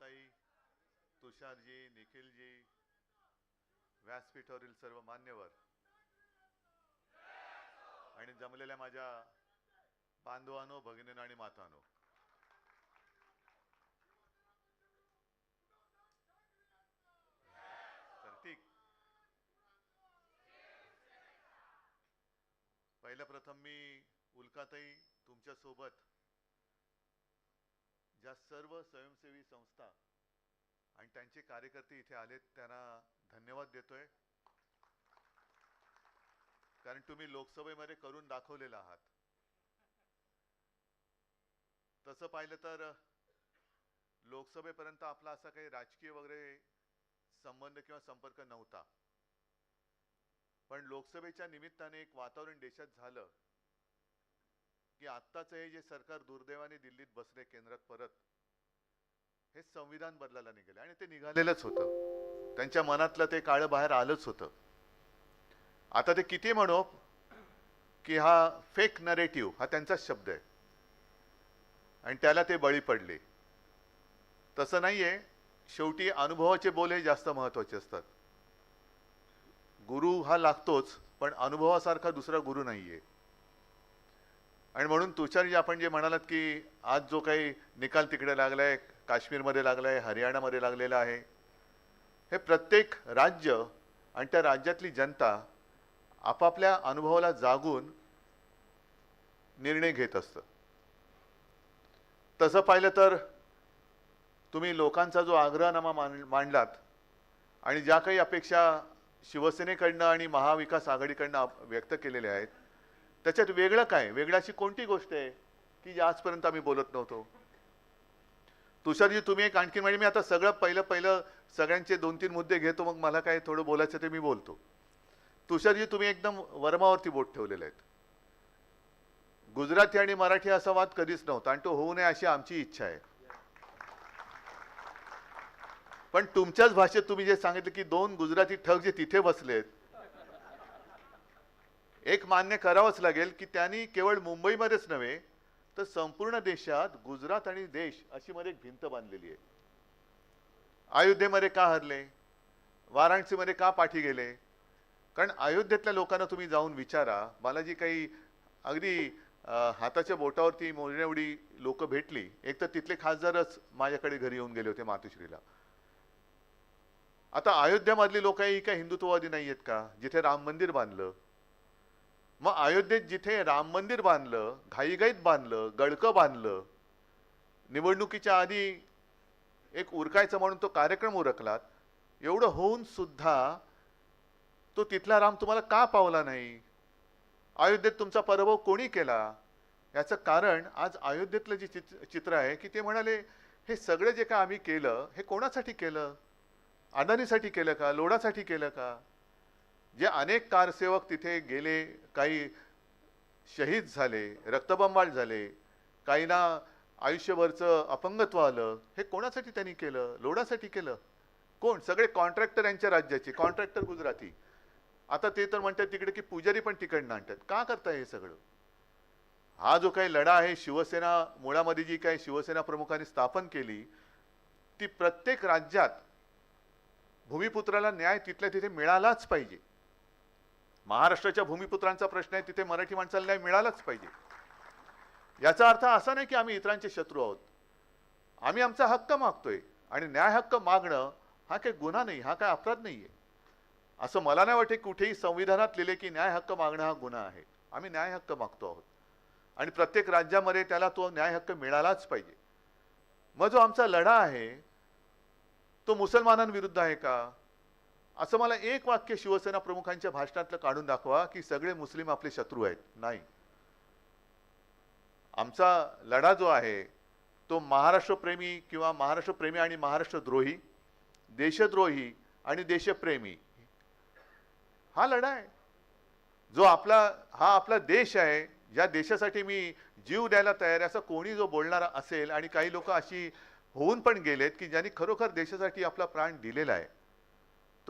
माननीय तुषारजी निखिलजी व्यासपीठावरील सर्व मान्यवर आणि जमलेल्या माझ्या बांधवानो भगिनीनो आणि मातानो. तर ठीक. पहिल्या प्रथम मी उल्काताई तुमच्यासोबत ज्या सर्व स्वयंसेवी संस्था आणि त्यांचे कार्यकर्ते इथे आलेत त्यांना धन्यवाद देतोय. कारण तुम्ही लोकसभेमध्ये करून दाखवलेला आहात. तसं पाहिलं तर लोकसभेपर्यंत आपला असा काही राजकीय वगैरे संबंध किंवा संपर्क नव्हता. पण लोकसभेच्या निमित्ताने एक वातावरण देशात झालं. की आत्ताचं हे जे सरकार दुर्दैवाने दिल्लीत बसले केंद्रात परत हे संविधान बदलायला निघाले आणि ते निघालेलंच होतं. त्यांच्या मनातलं ते काळं बाहेर आलंच होतं. आता ते किती म्हणो की हा फेक नरेटिव्ह हा त्यांचाच शब्द आहे. आणि त्याला ते बळी पडले. तसं नाही आहे शेवटी अनुभवाचे बोल हे जास्त महत्त्वाचे असतात. गुरु हा लागतोच पण अनुभवासारखा दुसरा गुरु नाही आहे आणि म्हणून तुषारजी आपण जे म्हणालात की आज जो काही निकाल तिकडे लागलाय काश्मीरमध्ये लागलाय हरियाणामध्ये लागलेला आहे हे प्रत्येक राज्य आणि त्या राज्यातली जनता आपापल्या अनुभवाला जागून निर्णय घेत असतं. तसं पाहिलं तर तुम्ही लोकांचा जो आग्रहनामा मान मांडलात आणि ज्या काही अपेक्षा शिवसेनेकडनं आणि महाविकास आघाडीकडनं व्यक्त केलेल्या आहेत त्याच्यात वेगळं काय? वेगळं अशी कोणती गोष्ट आहे? की जी आजपर्यंत आम्ही बोलत नव्हतो. तुषारजी तुम्ही एक आणखी म्हणजे मी आता सगळं पहिलं पहिलं सगळ्यांचे दोन तीन मुद्दे घेतो मग मला काय थोडं बोलायचं ते मी बोलतो. तुषारजी तुम्ही एकदम वर्मावरती बोट ठेवलेले आहेत. गुजराती आणि मराठी असा वाद कधीच नव्हता आणि तो होऊ नये अशी आमची इच्छा आहे. पण तुमच्याच भाषेत तुम्ही जे सांगितलं की दोन गुजराती ठग जे तिथे बसलेत एक मान्य करावंच लागेल की त्यांनी केवळ मुंबईमध्येच नव्हे तर संपूर्ण देशात गुजरात आणि देश अशी मध्ये एक भिंत बांधलेली आहे. अयोध्येमध्ये का हरले? वाराणसीमध्ये का पाठी गेले? कारण अयोध्येतल्या लोकांना तुम्ही जाऊन विचारा. मला जी काही अगदी हाताच्या बोटावरती मोजण्यावडी लोक भेटली. एक तर तिथले खासदारच माझ्याकडे घरी येऊन गेले होते मातोश्रीला. आता अयोध्यामधली लोक ही काय हिंदुत्ववादी नाही आहेत का? जिथे राम मंदिर बांधलं. मग अयोध्येत जिथे राम मंदिर बांधलं घाईघाईत बांधलं गडकं बांधलं निवडणुकीच्या आधी एक उरकायचं म्हणून तो कार्यक्रम उरकलात एवढं होऊन सुद्धा तो तिथला राम तुम्हाला का पावला नाही? अयोध्येत तुमचा पराभव कोणी केला? याचं कारण आज अयोध्येतलं जे चित्र चित्र आहे की ते म्हणाले हे सगळं जे काय आम्ही केलं हे कोणासाठी केलं? अदानीसाठी केलं का? लोडासाठी केलं का? जे अनेक कारसेवक तिथे गेले काही शहीद झाले रक्तबंबाळ झाले काहींना आयुष्यभरचं अपंगत्व आलं हे कोणासाठी त्यांनी केलं? लोडासाठी केलं? कोण? सगळे कॉन्ट्रॅक्टर यांच्या राज्याचे कॉन्ट्रॅक्टर गुजराती. आता ते तर म्हणतात तिकडे की पुजारी पण तिकडनं आणतात. का करताय हे सगळं? हा जो काही लढा आहे शिवसेना मुळामध्ये जी काही शिवसेना प्रमुखांनी स्थापन केली ती प्रत्येक राज्यात भूमिपुत्राला न्याय तिथल्या तिथे मिळालाच पाहिजे. महाराष्ट्राच्या भूमिपुत्रांचा प्रश्न आहे तिथे मराठी माणसाला न्याय मिळालाच पाहिजे. याचा अर्थ असा नाही की आम्ही इतरांचे शत्रू आहोत. आम्ही आमचा हक्क मागतोय आणि न्याय हक्क मागणं हा काही गुन्हा नाही हा काय अपराध नाहीये. असं मला नाही वाटते कुठेही संविधानात लिहिले की न्याय हक्क मागणं हा गुन्हा आहे. आम्ही न्याय हक्क मागतो आहोत. आणि प्रत्येक राज्यामध्ये त्याला तो न्याय हक्क मिळालाच पाहिजे. मग जो आमचा लढा आहे तो मुसलमानांविरुद्ध आहे का? असं मला एक वाक्य शिवसेना प्रमुखांच्या भाषणातलं काढून दाखवा की सगळे मुस्लिम आपले शत्रू आहेत. नाही. आमचा लढा जो आहे तो महाराष्ट्रप्रेमी किंवा महाराष्ट्रप्रेमी आणि महाराष्ट्रद्रोही देशद्रोही आणि देशप्रेमी हा लढा आहे. जो आपला हा आपला देश आहे ज्या देशासाठी मी जीव द्यायला तयार आहे असं कोणी जो बोलणारा असेल आणि काही लोक अशी होऊन पण गेलेत की ज्यांनी खरोखर देशासाठी आपला प्राण दिलेला आहे.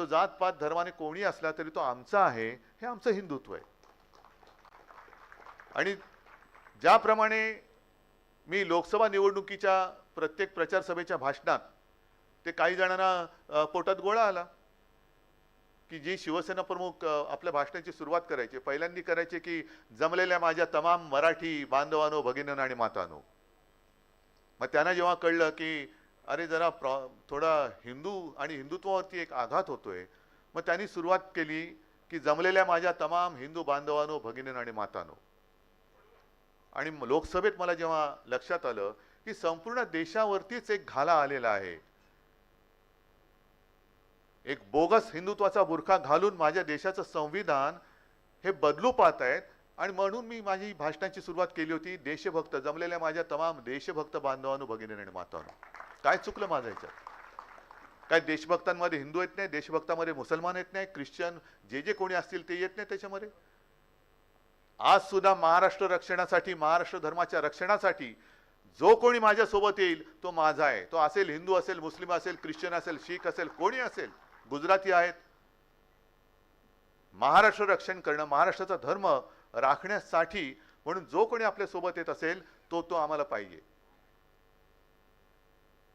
तो जात पात धर्माने कोणी असला तरी तो आमचा आहे हे आमचं हिंदुत्व आहे. आणि ज्याप्रमाणे मी लोकसभा निवडणुकीच्या प्रत्येक प्रचार सभेच्या भाषणात ते काही जणांना पोटात गोळा आला की जी शिवसेना प्रमुख आपल्या भाषणाची सुरुवात करायचे. पहिल्यांदी करायचे की जमलेल्या माझ्या तमाम मराठी बांधवानो भगिनीनो आणि मातानो. मग त्यांना जेव्हा कळलं की अरे जरा प्रॉ थोडा हिंदू आणि हिंदुत्वावरती एक आघात होतोय. मग त्यांनी सुरुवात केली की जमलेल्या माझ्या तमाम हिंदू बांधवानो भगिनीनो आणि मातानो. आणि लोकसभेत मला जेव्हा लक्षात आलं की संपूर्ण देशावरतीच एक घाला आलेला आहे. एक बोगस हिंदुत्वाचा बुरखा घालून माझ्या देशाचं संविधान हे बदलू पाहत आहेत. आणि म्हणून मी माझी भाषणाची सुरुवात केली होती देशभक्त जमलेल्या माझ्या तमाम देशभक्त बांधवांनो भगिनी आणि मातानो. काय चुकलं माझं याच्यात काय देशभक्तांमध्ये हिंदू येत नाही देशभक्तामध्ये मुसलमान येत नाही ख्रिश्चन जे जे कोणी असतील ते येत नाही त्याच्यामध्ये? आज सुद्धा महाराष्ट्र रक्षणासाठी महाराष्ट्र धर्माच्या रक्षणासाठी जो कोणी माझ्या सोबत येईल तो माझा आहे. तो असेल हिंदू असेल मुस्लिम असेल ख्रिश्चन असेल शीख असेल कोणी असेल गुजराती आहेत. महाराष्ट्र रक्षण करणं महाराष्ट्राचा धर्म राखण्यासाठी म्हणून जो कोणी आपल्यासोबत येत असेल तो तो आम्हाला पाहिजे.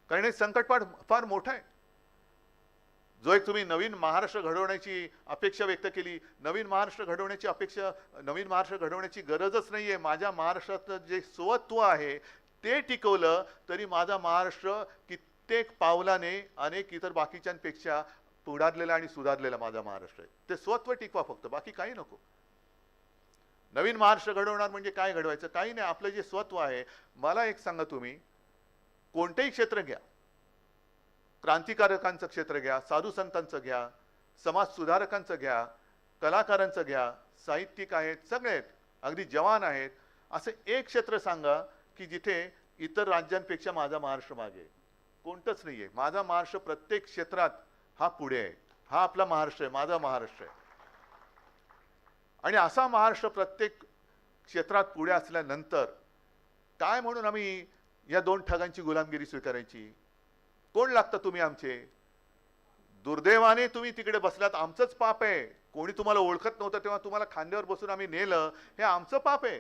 कारण हे संकट फार फार मोठं आहे. जो एक तुम्ही नवीन महाराष्ट्र घडवण्याची अपेक्षा व्यक्त केली नवीन महाराष्ट्र घडवण्याची अपेक्षा नवीन महाराष्ट्र घडवण्याची गरजच नाहीये. माझ्या महाराष्ट्रातलं जे स्वत्व आहे ते टिकवलं तरी माझा महाराष्ट्र कित्येक पावलाने अनेक इतर बाकीच्यांपेक्षा पुढारलेला आणि सुधारलेला माझा महाराष्ट्र आहे. ते स्वत्व टिकवा फक्त बाकी काही नको. नवीन महाराष्ट्र घडवणार म्हणजे काय घडवायचं? काही नाही. आपलं जे स्वत्व आहे मला एक सांगा तुम्ही. कोणतेही क्षेत्र घ्या. क्रांतिकारकांचं क्षेत्र घ्या साधू संतांचं घ्या समाज सुधारकांचं घ्या कलाकारांचं घ्या साहित्यिक आहेत सगळे आहेत अगदी जवान आहेत. असं एक क्षेत्र सांगा की जिथे इतर राज्यांपेक्षा माझा महाराष्ट्र मागे कोणतंच नाही आहे माझा महाराष्ट्र प्रत्येक क्षेत्रात हा पुढे आहे. हा आपला महाराष्ट्र आहे. माझा महाराष्ट्र आहे. आणि असा महाराष्ट्र प्रत्येक क्षेत्रात पुढे असल्यानंतर काय म्हणून आम्ही या दोन ठगांची गुलामगिरी स्वीकारायची. कोण लागतं तुम्ही आमचे? दुर्दैवाने तुम्ही तिकडे बसलात आमचंच पाप आहे. कोणी तुम्हाला ओळखत नव्हतं तेव्हा तुम्हाला खांद्यावर बसून आम्ही नेलं हे आमचं पाप आहे.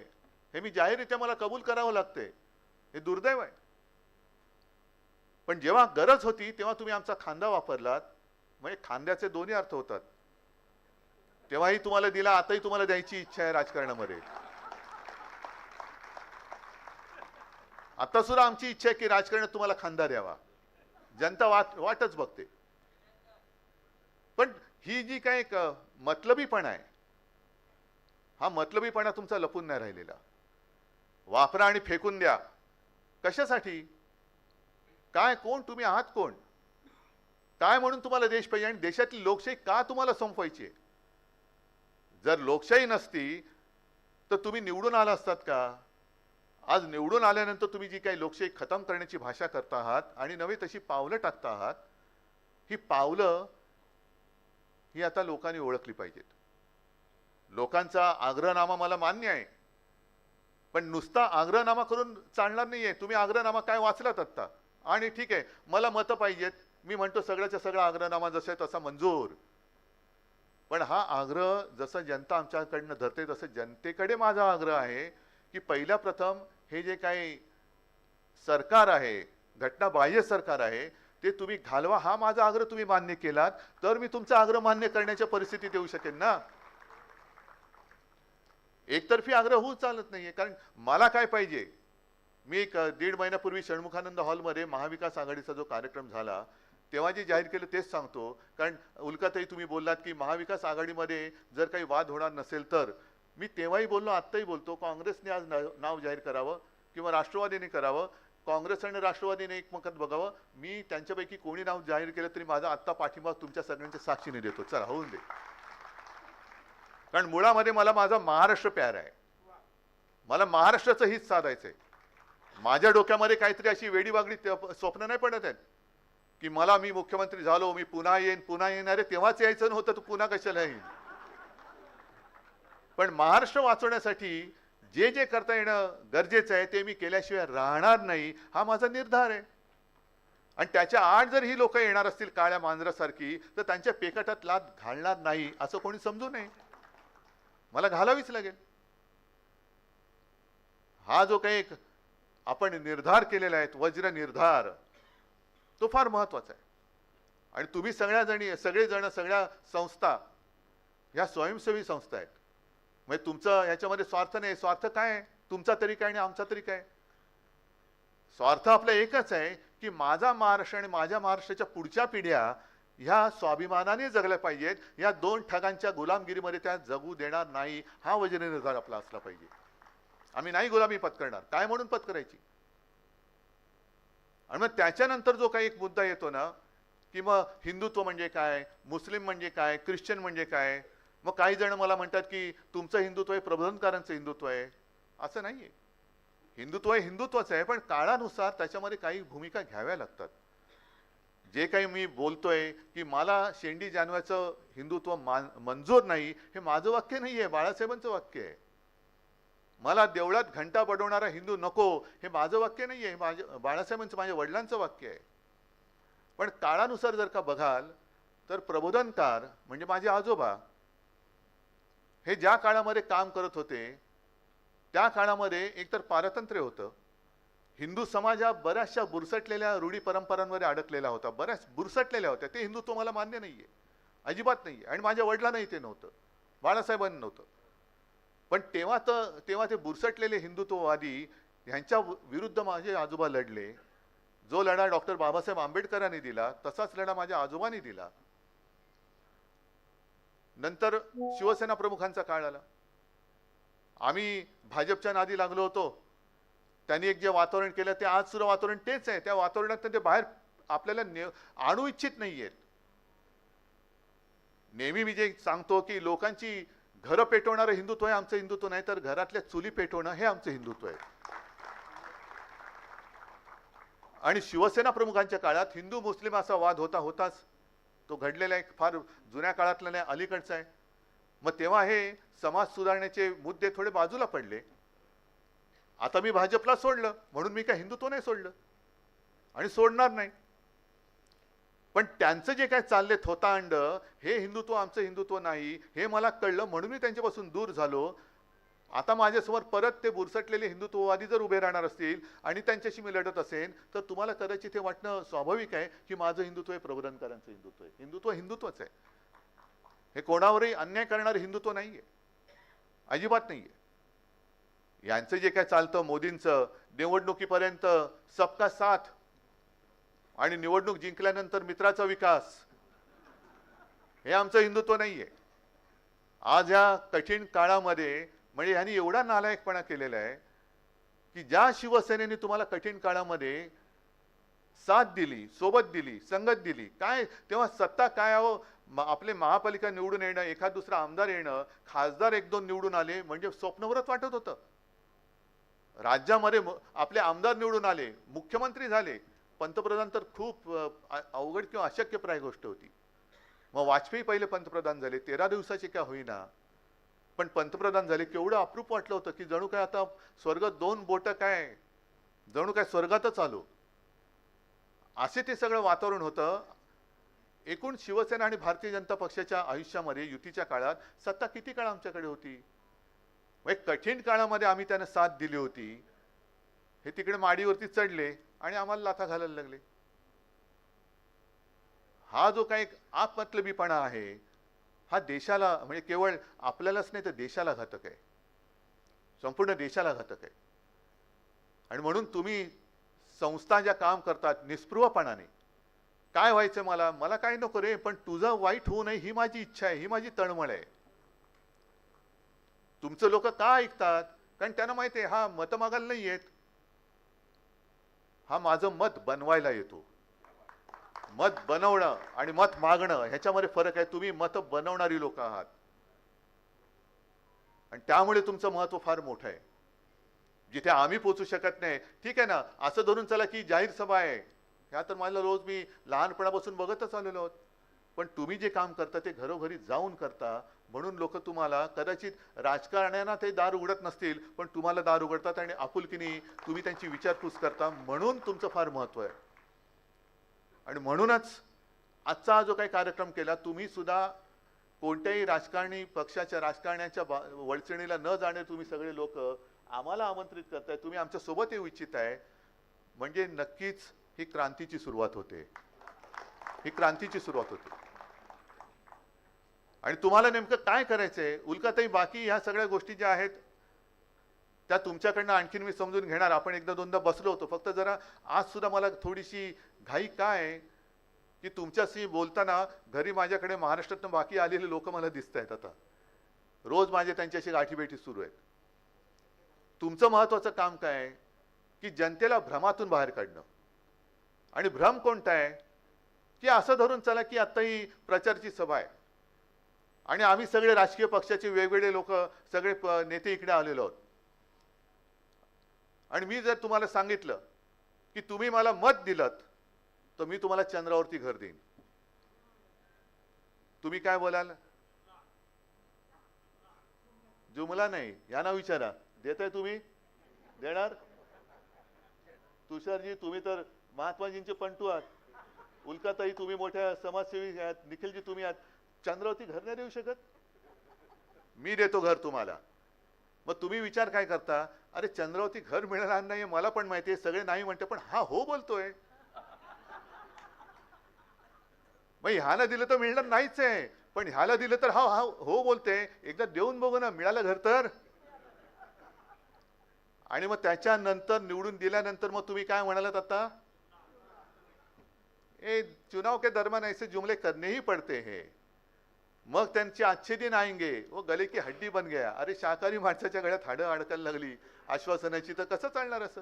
हे मी जाहीररित्या मला कबूल करावं लागते. हे दुर्दैव आहे. पण जेव्हा गरज होती तेव्हा तुम्ही आमचा खांदा वापरलात. म्हणजे खांद्याचे दोन्ही अर्थ होतात. तेव्हाही तुम्हाला दिला आताही तुम्हाला द्यायची इच्छा आहे राजकारणामध्ये. आता सुद्धा आमची इच्छा आहे की राजकारणात तुम्हाला खांदा द्यावा. जनता वाट वाटच बघते. पण ही जी काय एक मतलबीपणा आहे हा मतलबीपणा तुमचा लपून नाही राहिलेला. वापरा आणि फेकून द्या. कशासाठी? काय कोण? तुम्ही आहात कोण? काय म्हणून तुम्हाला देश पाहिजे? आणि देशातली लोकशाही का तुम्हाला संपवायची आहे? जर लोकशाही नसती तर तुम्ही निवडून आला असतात का? आज निवडून आल्यानंतर तुम्ही जी काही लोकशाही खतम करण्याची भाषा करता आहात आणि नवे तशी पावलं टाकता आहात ही पावलं ही आता लोकांनी ओळखली पाहिजेत. लोकांचा आग्रहनामा मला मान्य आहे. पण नुसता आग्रहनामा करून चालणार नाहीये. तुम्ही आग्रहनामा काय वाचलात आत्ता? आणि ठीक आहे मला मतं पाहिजेत. मी म्हणतो सगळ्याच्या सगळा आग्रहनामा जसा आहे तसा मंजूर. पण हा आग्रह जसं जनता आमच्याकडनं धरते तसं जनतेकडे माझा आग्रह आहे. की पहिल्या प्रथम हे जे काही सरकार आहे घटनाबाह्य सरकार आहे ते तुम्ही घालवा. हा माझा आग्रह तुम्ही मान्य केलात. तर मी तुमचा आग्रह मान्य करण्याच्या परिस्थितीत येऊ शकेन ना? एकतर्फी आग्रह होऊ चालत नाहीये. कारण मला काय पाहिजे? मी एक दीड महिन्यापूर्वी षण्मुखानंद हॉलमध्ये महाविकास आघाडीचा जो कार्यक्रम झाला तेव्हा जे जाहीर केलं तेच सांगतो. कारण उल्काताई तुम्ही बोललात की महाविकास आघाडीमध्ये जर काही वाद होणार नसेल तर मी तेव्हाही बोललो आत्ताही बोलतो काँग्रेसने आज नाव जाहीर करावं किंवा राष्ट्रवादीने करावं काँग्रेस आणि राष्ट्रवादीने एकमेकात बघावं मी त्यांच्यापैकी कोणी नाव जाहीर केलं तरी माझा आत्ता पाठिंबा तुमच्या सगळ्यांच्या साक्षीने देतो. चला होऊन दे. कारण मुळामध्ये मला माझा महाराष्ट्र प्यार आहे. मला महाराष्ट्राचं हित साधायचंय. माझ्या डोक्यामध्ये काहीतरी अशी वेडीवागडी स्वप्न नाही पडत आहेत. की मला मी मुख्यमंत्री झालो मी पुन्हा येईन पुन्हा येणार आहे तेव्हाच यायचं नव्हतं तू पुन्हा कशाला येईल पण महाराष्ट्र वाचवण्यासाठी जे जे करता येणं गरजेचं आहे ते मी केल्याशिवाय राहणार नाही हा माझा निर्धार आहे. आणि त्याच्या आड जर ही लोक येणार असतील काळ्या मांजरासारखी तर त्यांच्या पेकटात लात घालणार नाही असं कोणी समजू नये. मला घालावीच लागेल. हा जो काही एक आपण निर्धार केलेला आहेत वज्र निर्धार तो फार महत्त्वाचा आहे. आणि तुम्ही सगळ्याजणी सगळेजण सगळ्या संस्था ह्या स्वयंसेवी संस्था आहेत. म्हणजे तुमचं ह्याच्यामध्ये स्वार्थ नाही. स्वार्थ काय आहे? तुमचा तरी काय आणि आमचा तरी काय? स्वार्थ आपला एकच आहे की माझा महाराष्ट्र आणि माझ्या महाराष्ट्राच्या पुढच्या पिढ्या ह्या स्वाभिमानाने जगल्या पाहिजेत. या दोन ठगांच्या गुलामगिरीमध्ये त्या जगू देणार नाही. हा वजने निर्धार आपला असला पाहिजे. आम्ही नाही गुलामी पत्करणार. काय म्हणून पत्करायची? आणि मग त्याच्यानंतर जो काही एक मुद्दा येतो ना की मग हिंदुत्व म्हणजे काय? मुस्लिम म्हणजे काय? ख्रिश्चन म्हणजे काय? मग काही जण मला म्हणतात की तुमचं हिंदुत्व हे प्रबोधनकारांचं हिंदुत्व आहे. असं नाही आहे हिंदुत्व हे हिंदुत्वच आहे पण काळानुसार त्याच्यामध्ये काही भूमिका घ्याव्या लागतात. जे काही मी बोलतोय की मला शेंडी जानव्याचं हिंदुत्व मान मंजूर नाही हे माझं वाक्य नाही आहे बाळासाहेबांचं वाक्य आहे. मला देवळात घंटा बडवणारा हिंदू नको हे माझं वाक्य नाही आहे माझ्या बाळासाहेबांचं माझ्या वडिलांचं वाक्य आहे. पण काळानुसार जर का बघाल तर प्रबोधनकार म्हणजे माझे आजोबा हे ज्या काळामध्ये काम करत होते त्या काळामध्ये एकतर पारतंत्र्य होतं. हिंदू समाज हा बऱ्याचशा बुरसटलेल्या रूढी परंपरांमध्ये अडकलेला होता. बऱ्याच बुरसटलेल्या होत्या. ते हिंदुत्व मला मान्य नाहीये. अजिबात नाही आहे आणि माझ्या वडिलांनाही ते नव्हतं. बाळासाहेबांनी नव्हतं. पण तेव्हा तर तेव्हा ते बुरसटलेले हिंदुत्ववादी ह्यांच्या विरुद्ध माझे आजोबा लढले. जो लढा डॉक्टर बाबासाहेब आंबेडकरांनी दिला तसाच लढा माझ्या आजोबांनी दिला. नंतर शिवसेना प्रमुखांचा काळ आला. आम्ही भाजपच्या नादी लागलो होतो. त्यांनी एक जे वातावरण केलं ते आज सुद्धा वातावरण तेच आहे. त्या वातावरणात ते बाहेर आपल्याला ने आणू इच्छित नाहीयेत. नेहमी मी जे सांगतो की लोकांची घरं पेटवणारं हिंदुत्व हे आमचं हिंदुत्व नाही तर घरातल्या चुली पेटवणं हे आमचं हिंदुत्व आहे. आणि शिवसेना प्रमुखांच्या काळात हिंदू मुस्लिम असा वाद होता होताच तो घडलेला एक फार जुन्या काळातला नाही अलीकडचा आहे. मग तेव्हा हे समाज सुधारण्याचे मुद्दे थोडे बाजूला पडले. आता मी भाजपला सोडलं म्हणून मी काय हिंदुत्व नाही सोडलं. आणि सोडणार नाही. पण त्यांचं जे काय चालले थोतांड हे हिंदुत्व आमचं हिंदुत्व नाही हे मला कळलं म्हणून मी त्यांच्यापासून दूर झालो. आता माझ्यासमोर परत ते बुरसटलेले हिंदुत्ववादी जर उभे राहणार असतील आणि त्यांच्याशी मी लढत असेल तर तुम्हाला कदाचित हे वाटणं स्वाभाविक आहे की माझं हिंदुत्व हे प्रबोधनकारांचं हिंदुत्व आहे. हिंदुत्व हिंदुत्वच आहे. हे कोणावरही अन्याय करणारं हिंदुत्व नाहीये. अजिबात नाहीये. यांचं जे काय चालतं मोदींचं निवडणुकीपर्यंत सबका साथ आणि निवडणूक जिंकल्यानंतर मित्राचा विकास हे आमचं हिंदुत्व नाहीये. आज या कठीण काळामध्ये म्हणजे यांनी एवढा नालायकपणा केलेला आहे की ज्या शिवसेनेने तुम्हाला कठीण काळामध्ये साथ दिली सोबत दिली संगत दिली काय तेव्हा सत्ता काय अहो आपले महापालिका निवडून येणं एखाद दुसरा आमदार येणं खासदार एक दोन निवडून आले म्हणजे स्वप्नवरच वाटत होतं. राज्यामध्ये आपले आमदार निवडून आले मुख्यमंत्री झाले पंतप्रधान तर खूप अवघड किंवा अशक्यप्राय गोष्ट होती. मग वाजपेयी पहिले पंतप्रधान झाले तेरा दिवसाचे काय होईना पण पंतप्रधान झाले केवढं अप्रूप वाटलं होतं की जणू काय आता स्वर्ग दोन बोट काय जणू काय स्वर्गातच आलो. असे ते सगळं वातावरण होतं. एकूण शिवसेना आणि भारतीय जनता पक्षाच्या आयुष्यामध्ये युतीच्या काळात सत्ता किती काळ आमच्याकडे होती? एक कठीण काळामध्ये आम्ही त्यांना साथ दिली होती. हे तिकडे माडीवरती चढले आणि आम्हाला लाथा घालायला लागले. हा जो काही आपमतलबीपणा आहे हा देशाला म्हणजे केवळ आपल्यालाच नाही तर देशाला घातक आहे. संपूर्ण देशाला घातक आहे. आणि म्हणून तुम्ही संस्था ज्या काम करतात निस्पृहपणाने काय व्हायचं मला? मला काय नको रे पण तुझं वाईट होऊ नये ही माझी इच्छा आहे ही माझी तळमळ आहे. तुमचं लोक का ऐकतात? कारण त्यांना माहिती आहे हा मत मागायला नाही येत हा माझं मत बनवायला येतो. मत बनवणं आणि मत मागणं ह्याच्यामध्ये फरक आहे. तुम्ही मत बनवणारी लोक आहात. आणि त्यामुळे तुमचं महत्त्व फार मोठं आहे. जिथे आम्ही पोचू शकत नाही ठीक आहे ना? असं धरून चला की जाहीर सभा आहे. ह्या तर मला रोज मी लहानपणापासून बघतच आलेलो आहोत. पण तुम्ही जे काम करता ते घरोघरी जाऊन करता. म्हणून लोक तुम्हाला कदाचित राजकारण्यांना ते दार उघडत नसतील पण तुम्हाला दार उघडतात आणि आपुलकीने तुम्ही त्यांची विचारपूस करता. म्हणून तुमचं फार महत्त्व आहे. आणि म्हणूनच आजचा जो काही कार्यक्रम केला तुम्ही सुद्धा कोणत्याही राजकारणी पक्षाच्या राजकारण्याच्या बा- वळचणीला न जाणे तुम्ही सगळे लोक आम्हाला आमंत्रित करताय. तुम्ही आमच्यासोबत येऊ इच्छित आहे म्हणजे नक्कीच ही क्रांतीची सुरुवात होते. ही क्रांतीची सुरुवात होते. आणि तुम्हाला नेमकं काय करायचंय? उल्काताई बाकी ह्या सगळ्या गोष्टी ज्या आहेत त्या तुमच्याकडनं आणखीन मी समजून घेणार. आपण एकदा दोनदा बसलो होतो. फक्त जरा आज सुद्धा मला थोडीशी घाई काय की तुमच्याशी बोलताना घरी माझ्याकडे महाराष्ट्रातून बाकी आलेले लोक मला दिसत आहेत आता. रोज माझे त्यांच्याशी गाठीभेटी सुरू आहेत. तुमचं महत्त्वाचं काम काय आहे? की जनतेला भ्रमातून बाहेर काढणं. आणि भ्रम कोणता आहे? की असं धरून चला की आत्ता ही प्रचारची सभा आहे. आणि आम्ही सगळे राजकीय पक्षाचे वेगवेगळे लोक सगळे प- नेते इकडे आलेलो आहोत. आणि मी जर तुम्हाला सांगितलं की तुम्ही मला मत दिलं तर मी तुम्हाला चंद्रावरती घर देईन. तुम्ही काय बोलाल? जुमला नाही या विचारा. देताय तुम्ही? देणार? तुषारजी तुम्ही तर महात्माजींचे पंटू आहात. उल्काताई तुम्ही मोठ्या समाजसेवी आहात. निखिलजी तुम्ही आहात. चंद्रावरती घर नाही देऊ शकत? मी देतो घर तुम्हाला. मग तुम्ही विचार काय करता? अरे चंद्रावरती घर मिळणार नाही मला पण माहिती आहे सगळे नाही म्हणते पण हा हो बोलतोय. मग ह्याला दिलं तर मिळणार नाहीच आहे. पण ह्याला दिलं तर हा हा हो बोलते. एकदा देऊन बघू ना मिळालं घर तर. आणि मग त्याच्यानंतर निवडून दिल्यानंतर मग तुम्ही काय म्हणालात आता? ए चुनाव के दरम्यान ऐसे जुमले करणेही पडते हे. मग त्यांचे अच्छे दिन आएंगे व गले की हड्डी बन गया. अरे शाकाहारी माणसाच्या गळ्यात हाडं अडकायला लागली. आश्वासनाची तर कसं चालणार असं?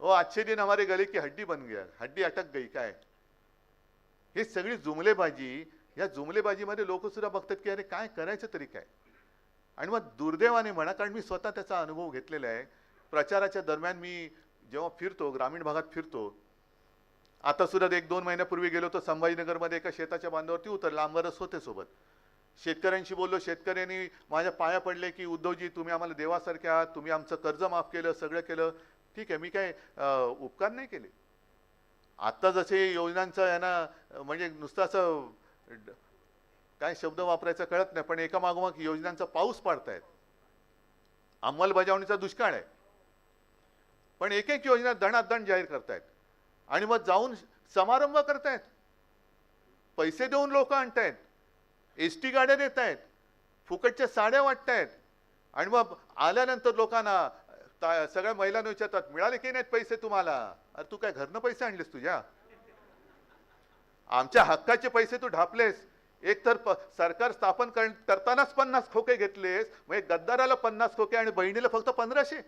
ओ आजचे दिन हमारे गले की हड्डी बन गया. हड्डी अटक गई काय? हे सगळी जुमलेबाजी या जुमलेबाजीमध्ये लोकसुद्धा बघतात की अरे काय करायचं तरी काय? आणि मग दुर्दैवाने म्हणा कारण मी स्वतः त्याचा अनुभव घेतलेला आहे. प्रचाराच्या दरम्यान मी जेव्हा फिरतो ग्रामीण भागात फिरतो आता सुद्धा एक दोन महिन्यापूर्वी गेलो तर संभाजीनगरमध्ये एका शेताच्या बांधावरती उतर लांबरस होते सोबत. शेतकऱ्यांशी बोललो शेतकऱ्यांनी माझ्या पाया पडले की उद्धवजी तुम्ही आम्हाला देवासारखे आहात तुम्ही आमचं कर्ज माफ केलं सगळं केलं. ठीक आहे मी काय उपकार नाही केले. आता जसे योजनांचं यांना म्हणजे नुसतं असं काय शब्द वापरायचा कळत नाही पण एका मागोमाग योजनांचा पाऊस पाडतायत. अंमलबजावणीचा दुष्काळ आहे. पण एक एक योजना दणादण जाहीर करतायत. आणि मग जाऊन समारंभ करतायत. पैसे देऊन लोक आणतायत. एस टी गाड्या देत आहेत फुकटच्या साड्या वाटतायत. आणि मग आल्यानंतर लोकांना सगळ्या महिलांना विचारतात मिळाले की नाहीत पैसे तुम्हाला? अरे तू काय घरनं पैसे आणलेस तुझ्या? आमच्या हक्काचे पैसे तू ढापलेस. एक तर प- सरकार स्थापन कर- करतानाच पन्नास खोके घेतलेस. मग एक गद्दाराला पन्नास खोके आणि बहिणीला फक्त पंधराशे.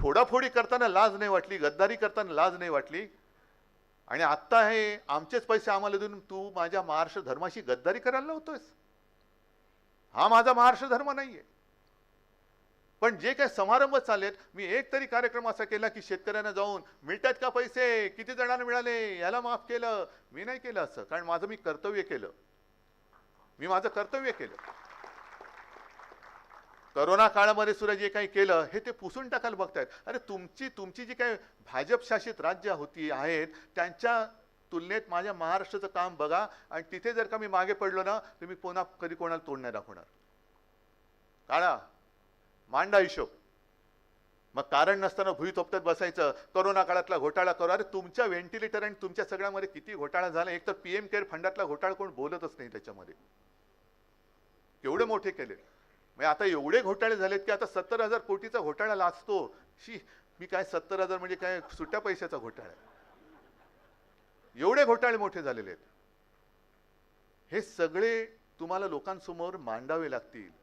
फोडाफोडी करताना लाज नाही वाटली गद्दारी करताना लाज नाही वाटली. आणि आत्ता हे आमचेच पैसे आम्हाला देऊन तू माझ्या महाराष्ट्र धर्माशी गद्दारी करायला लावतोयस. हा माझा महाराष्ट्र धर्म नाहीये. पण जे काही समारंभ चाललेत मी एक तरी कार्यक्रम असा केला की शेतकऱ्यांना जाऊन मिळतात का पैसे? किती जणांना मिळाले? याला माफ केलं. मी नाही केलं असं कारण माझं मी कर्तव्य केलं. मी माझं कर्तव्य केलं. करोना काळामध्ये सुद्धा जे काही केलं हे ते पुसून टाकायला बघतायत. अरे तुमची तुमची जी काही भाजप शासित राज्य होती आहेत त्यांच्या तुलनेत माझ्या महाराष्ट्राचं काम बघा आणि तिथे जर का मी मागे पडलो ना तर मी पुन्हा कधी कोणाला तोंड नाही दाखवणार. काळा मांडा हिशोब. मग कारण नसताना भुई तोपत्यात बसायचं करोना काळातला घोटाळा करू. अरे तुमच्या व्हेंटिलेटर आणि तुमच्या सगळ्यामध्ये किती घोटाळा झाला? एक तर पीएम केअर फंडातला घोटाळा कोण बोलतच नाही त्याच्यामध्ये. केवढे मोठे केले. म्हणजे आता एवढे घोटाळे झालेत की आता सत्तर हजार कोटीचा घोटाळा लाचतो. शी मी काय सत्तर हजार म्हणजे काय सुट्या पैशाचा घोटाळा? एवढे घोटाळे मोठे झालेले आहेत. हे सगळे तुम्हाला लोकांसमोर मांडावे लागतील.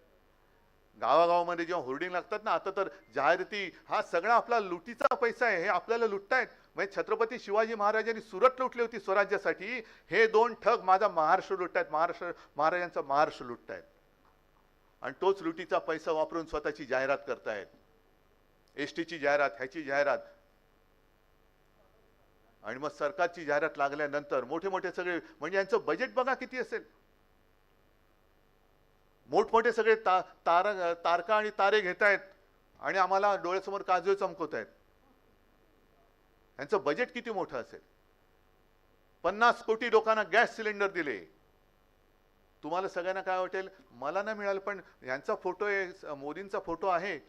गावागावामध्ये जेव्हा होर्डिंग लागतात ना आता तर जाहिराती हा सगळा आपला लुटीचा पैसा आहे हे आपल्याला लुटतायत. म्हणजे छत्रपती शिवाजी महाराजांनी सुरत लुटली होती स्वराज्यासाठी हे दोन ठग माझा महाराष्ट्र लुटतायत. महाराष्ट्र महाराजांचा महाराष्ट्र लुटतायत. आणि तोच लुटीचा पैसा वापरून स्वतःची जाहिरात करतायत. एस टीची जाहिरात ह्याची जाहिरात. आणि मग सरकारची जाहिरात लागल्यानंतर मोठे मोठे सगळे म्हणजे यांचं बजेट बघा किती असेल. मोठमोठे सगळे ता तारा तारका आणि तारे घेत आहेत आणि आम्हाला डोळ्यासमोर काजवे चमकवत आहेत यांचं बजेट किती मोठं असेल? पन्नास कोटी लोकांना गॅस सिलेंडर दिले. तुम्हाला सगळ्यांना काय वाटेल? मला नाही मिळालं पण यांचा फोटो आहे मोदींचा फोटो आहे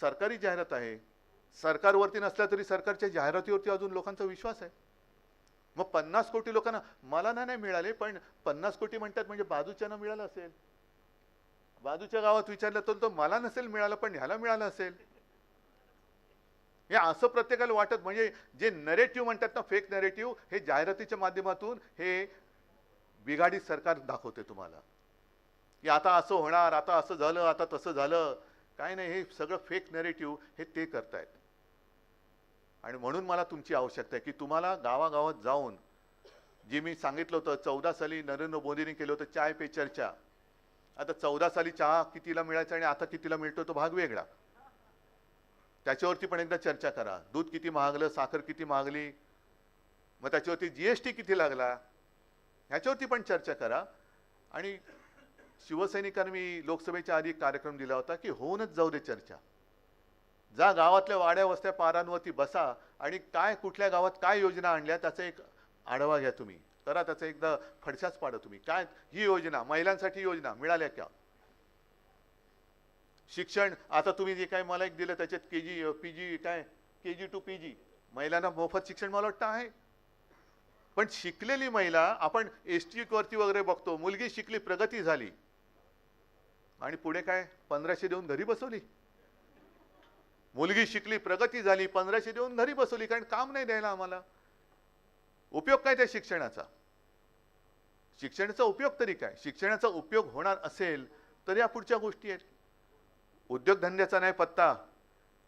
सरकारी जाहिरात आहे. सरकारवरती नसल्या तरी सरकारच्या जाहिरातीवरती अजून लोकांचा विश्वास आहे. मग पन्नास कोटी लोकांना मला ना नाही मिळाले पण पन्नास कोटी म्हणतात म्हणजे बाजूच्यानं मिळालं असेल. बाजूच्या गावात विचारलं तर तो मला नसेल मिळालं पण ह्याला मिळालं असेल. हे असं प्रत्येकाला वाटत म्हणजे जे नरेटिव्ह म्हणतात ना फेक नरेटिव्ह हे जाहिरातीच्या माध्यमातून हे बिघाडी सरकार दाखवते तुम्हाला. की आता असं होणार आता असं झालं आता तसं झालं. काय नाही हे सगळं फेक नरेटिव्ह हे ते करतायत. आणि म्हणून मला तुमची आवश्यकता आहे की तुम्हाला गावागावात जाऊन जे मी सांगितलं होतं चौदा साली नरेंद्र मोदींनी केलं होतं चाय पे चर्चा. आता चौदा साली चहा कितीला मिळायचा आणि आता कितीला मिळतो तो भाग वेगळा. त्याच्यावरती पण एकदा चर्चा करा. दूध किती महागलं साखर किती महागली मग त्याच्यावरती जी एस टी किती लागला ह्याच्यावरती पण चर्चा करा. आणि शिवसैनिकांनी मी लोकसभेच्या आधी एक कार्यक्रम दिला होता की होऊनच जाऊ दे चर्चा. जा गावातल्या वाड्या वस्त्या पारांवरती बसा आणि काय कुठल्या गावात काय योजना आणल्या त्याचा एक आढावा घ्या तुम्ही. करा त्याचा एकदा फडशाच पाडा तुम्ही. काय? ही योजना महिलांसाठी योजना मिळाल्या का शिक्षण आता तुम्ही जे काय मला एक दिलं त्याच्यात के जी पी जी काय? K G to P G. महिलांना मोफत शिक्षण मला वाटतं आहे. पण शिकलेली महिला आपण एस टी वरती वगैरे बघतो मुलगी शिकली प्रगती झाली. आणि पुढे काय? पंधराशे देऊन घरी बसवली. मुलगी शिकली प्रगती झाली पंधराशे देऊन घरी बसवली कारण काम नाही द्यायला आम्हाला. उपयोग काय त्या शिक्षणाचा? शिक्षणाचा उपयोग तरी काय? शिक्षणाचा उपयोग होणार असेल तर या पुढच्या गोष्टी आहेत. उद्योगधंद्याचा नाही पत्ता.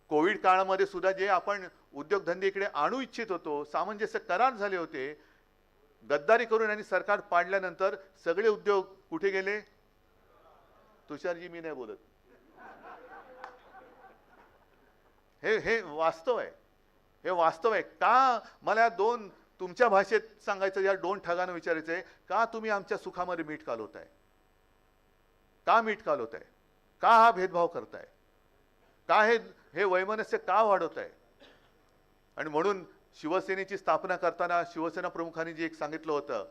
कोविड काळामध्ये सुद्धा जे आपण उद्योगधंदे इकडे आणू इच्छित होतो सामंजस्य करार झाले होते गद्दारी करून आणि सरकार पाडल्यानंतर सगळे उद्योग कुठे गेले? तुषारजी मी नाही बोलत. हे हे वास्तव आहे. हे वास्तव आहे. का? मला या दोन तुमच्या भाषेत सांगायचं या दोन ठगानं विचारायचं आहे का तुम्ही आमच्या सुखामध्ये मीठ कालवताय? का मीठ कालवताय? का हा भेदभाव करताय? का हे हे वैमनस्य का वाढवताय? आणि म्हणून शिवसेनेची स्थापना करताना शिवसेना प्रमुखांनी जे एक सांगितलं होतं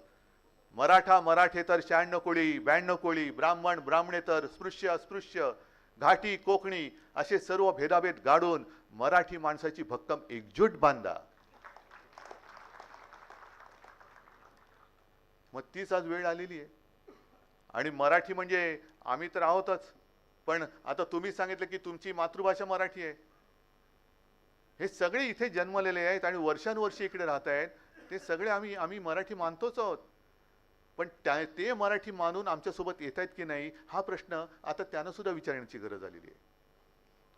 मराठा मराठेतर शहाण्णव कोळी ब्याण्णव कोळी ब्राह्मण ब्राह्मणेतर स्पृश्य अस्पृश्य घाटी कोकणी असे सर्व भेदाभेद गाडून मराठी माणसाची भक्कम एकजूट बांधा. मग तीच आज वेळ आलेली आहे. आणि मराठी म्हणजे आम्ही तर आहोतच पण आता तुम्ही सांगितलं की तुमची मातृभाषा मराठी आहे. हे सगळे इथे जन्मलेले आहेत आणि वर्षानुवर्षे इकडे राहत आहेत. ते सगळे आम्ही आम्ही मराठी मानतोच आहोत. पण त्या ते मराठी मानून आमच्यासोबत येत आहेत की नाही हा प्रश्न आता त्यांनासुद्धा विचारण्याची गरज आलेली आहे.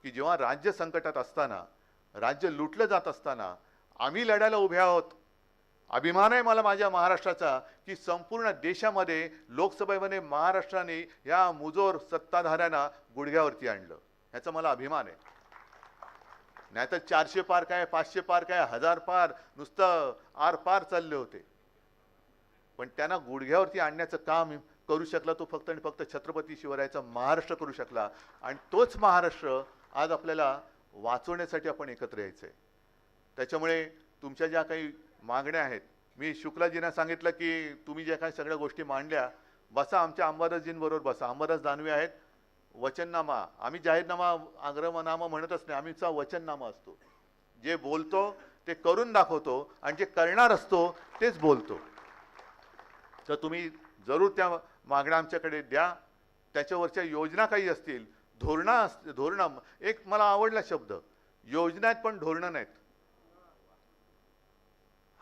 की जेव्हा राज्य संकटात असताना राज्य लुटलं जात असताना आम्ही लढायला उभे आहोत अभिमान आहे मला माझ्या महाराष्ट्राचा की संपूर्ण देशामध्ये लोकसभेमध्ये महाराष्ट्राने या मुजोर सत्ताधाऱ्यांना गुडघ्यावरती आणलं. ह्याचा मला अभिमान आहे. नाहीतर चारशे पार काय पाचशे पार काय हजार पार नुसतं आर पार चालले होते. पण त्यांना गुडघ्यावरती आणण्याचं काम करू शकला तो फक्त आणि फक्त छत्रपती शिवरायाचा महाराष्ट्र करू शकला. आणि तोच महाराष्ट्र आज आपल्याला वाचवण्यासाठी आपण एकत्र यायचं आहे त्याच्यामुळे तुमच्या ज्या काही मागण्या आहेत. मी शुक्लाजींना सांगितलं की तुम्ही ज्या काही सगळ्या गोष्टी मांडल्या बसा आमच्या अंबादासजींबरोबर बसा. अंबादास दानवे आहेत. वचननामा आम्ही जाहीरनामा आग्रमनामा म्हणतच नाही. आम्हीचा वचननामा असतो. जे बोलतो ते करून दाखवतो आणि जे करणार असतो तेच बोलतो. तर तुम्ही जरूर त्या मागण्या आमच्याकडे द्या. त्याच्यावरच्या योजना काही असतील धोरणं अस धोरणं एक मला आवडला शब्द. योजना आहेत पण धोरणं नाहीत.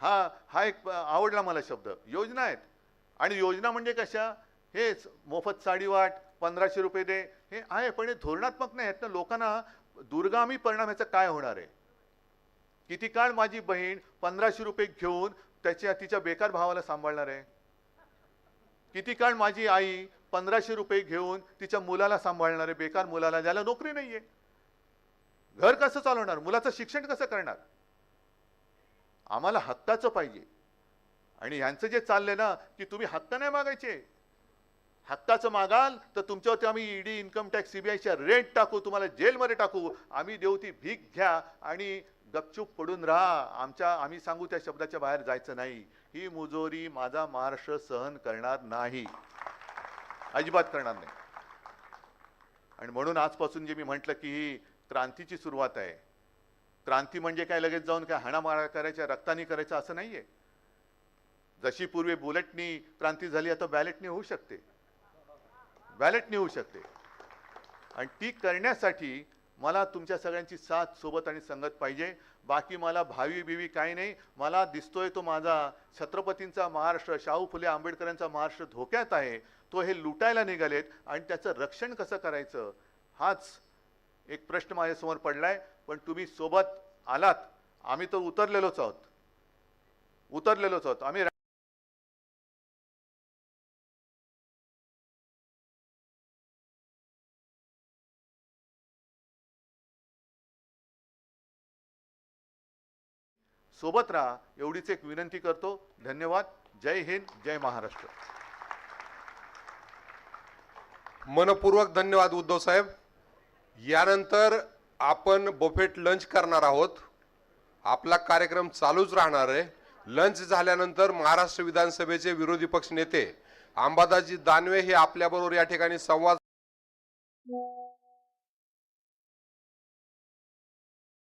हा हा एक आवडला मला शब्द. योजना आहेत. आणि योजना म्हणजे कशा? हेच मोफत साडी वाट पंधराशे रुपये दे. हे आहे पण हे धोरणात्मक नाही आहेत ना. लोकांना दुर्गामी परिणाम ह्याचा काय होणार आहे? किती काळ माझी बहीण पंधराशे रुपये घेऊन त्याच्या तिच्या बेकार भावाला सांभाळणार आहे? किती काळ माझी आई पंधराशे रुपये घेऊन तिच्या मुलाला सांभाळणार आहे? बेकार मुलाला ज्याला नोकरी नाहीये. घर कसं चालवणार? मुलाचं शिक्षण कसं करणार? आम्हाला हक्काचं पाहिजे. आणि ह्यांचं जे चाललंय ना की तुम्ही हक्क नाही मागायचे. हक्काचं मागाल तर तुमच्यावरती आम्ही ईडी इन्कम टॅक्स सीबीआयच्या रेट टाकू तुम्हाला जेलमध्ये टाकू. आम्ही देऊ ती भीक घ्या आणि गपचूप पडून राहा. आमच्या आम्ही सांगू त्या शब्दाच्या बाहेर जायचं नाही. ही मुजोरी माझा महाराष्ट्र सहन करणार नाही. अजिबात करणार नाही. आणि म्हणून आजपासून जे मी म्हटलं की ही क्रांतीची सुरुवात आहे. क्रांती म्हणजे काय? लगेच जाऊन काय हाणामारा करायच्या रक्तानी करायचं असं नाहीये. जशी पूर्वी बुलेटनी क्रांती झाली आता बॅलेटनी होऊ शकते. बॅलेटनी होऊ शकते. आणि ती करण्यासाठी मला तुमच्या सगळ्यांची साथ सोबत आणि संगत पाहिजे. बाकी मला भावी बिवी काही नाही. मला दिसतोय तो माझा छत्रपतींचा महाराष्ट्र शाहू फुले आंबेडकरांचा महाराष्ट्र धोक्यात आहे. तो हे लुटायला निघालेत आणि त्याचं रक्षण कसं करायचं? हाच एक प्रश्न माझ्यासमोर पडलाय पण तुम्ही सोबत आलात. आम्ही तर उतरलेलोच आहोत. उतरलेलोच आहोत. आम्ही सोबत राहा एवढीच एक विनंती करतो. धन्यवाद. जय हिंद जय महाराष्ट्र. मनपूर्वक धन्यवाद उद्धव साहेब. यानंतर आपण बोफेट लंच करणार आहोत. आपला कार्यक्रम चालूच राहणार आहे. लंच झाल्यानंतर महाराष्ट्र विधानसभेचे विरोधी पक्ष नेते अंबादाजी दानवे हे आपल्याबरोबर या ठिकाणी संवाद